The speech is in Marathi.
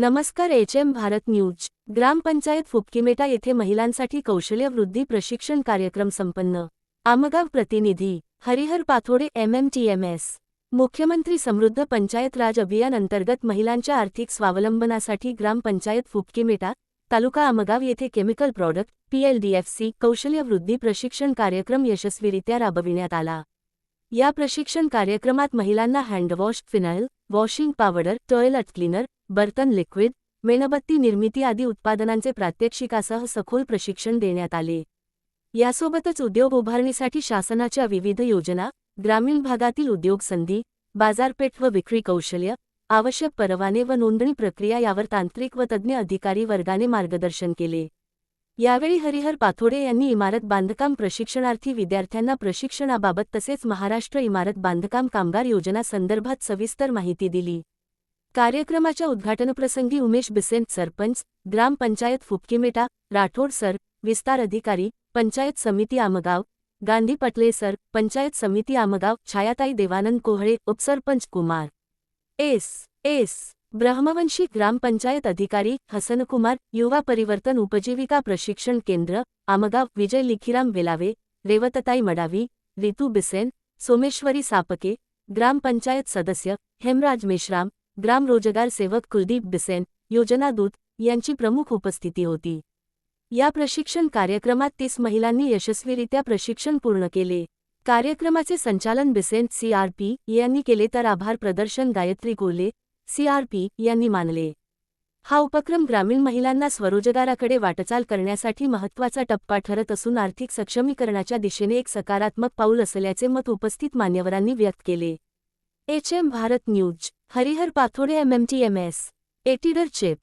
नमस्कार H M Bharat news. Gram panchayat Phupkimeta येथे महिलांसाठी कौशल्य वृद्धी प्रशिक्षण कार्यक्रम संपन्न. आमगाव प्रतिनिधी Harihar Pathode M M T M S. मुख्यमंत्री समृद्ध पंचायत राज अभियान अंतर्गत महिलांच्या आर्थिक स्वावलंबनासाठी ग्रामपंचायत फुपकीमेटा तालुका आमगाव येथे केमिकल प्रॉडक्ट पीएलडीएफसी कौशल्य वृद्धी प्रशिक्षण कार्यक्रम यशस्वीरित्या राबविण्यात आला. या प्रशिक्षण कार्यक्रमात महिलांना handwash phenyl washing powder toilet cleaner बर्तन लिक्विड मेणबत्ती निर्मिती आदी उत्पादनांचे प्रात्यक्षिकासह सखोल प्रशिक्षण देण्यात आले. यासोबतच उद्योग उभारणीसाठी शासनाच्या विविध योजना ग्रामीण भागातील उद्योग संधी बाजारपेठ व विक्री कौशल्य आवश्यक परवाने व नोंदणी प्रक्रिया यावर तांत्रिक व तज्ज्ञ अधिकारी वर्गाने मार्गदर्शन केले. यावेळी हरिहर पाथोडे यांनी इमारत बांधकाम प्रशिक्षणार्थी विद्यार्थ्यांना प्रशिक्षणाबाबत तसेच महाराष्ट्र इमारत बांधकाम कामगार योजना संदर्भात सविस्तर माहिती दिली. कार्यक्रमाच्या उद्घाटनप्रसंगी उमेश बिसेंट सरपंच ग्रामपंचायत फुपकीमेटा राठोड सर विस्तार अधिकारी पंचायत समिती आमगाव गांधी पटले सर पंचायत समिती आमगाव छायाताई देवानंद कोहळे उपसरपंच कुमार. एस. एस. ब्रह्मवंशी ग्रामपंचायत अधिकारी हसनकुमार युवा परिवर्तन उपजीविका प्रशिक्षण केंद्र आमगाव विजय लिखीराम वेलावे रेवतताई मडावी रितू बिसेन सोमेश्वरी सापके ग्रामपंचायत सदस्य हेमराज मेश्राम ग्राम रोजगार सेवक कुलदीप बिसेन योजनादूत यांची प्रमुख उपस्थिती होती. या प्रशिक्षण कार्यक्रमात तीस महिलांनी यशस्वीरित्या प्रशिक्षण पूर्ण केले. कार्यक्रमाचे संचालन बिसेन सीआरपी यांनी केले तर आभार प्रदर्शन गायत्री गोले सीआरपी यांनी मानले. हा उपक्रम ग्रामीण महिलांना स्वरोजगाराकडे वाटचाल करण्यासाठी महत्त्वाचा टप्पा ठरत असून आर्थिक सक्षमीकरणाच्या दिशेने एक सकारात्मक पाऊल असल्याचे मत उपस्थित मान्यवरांनी व्यक्त केले. H M Bharat news Harihar Pathode M M T M S चेप.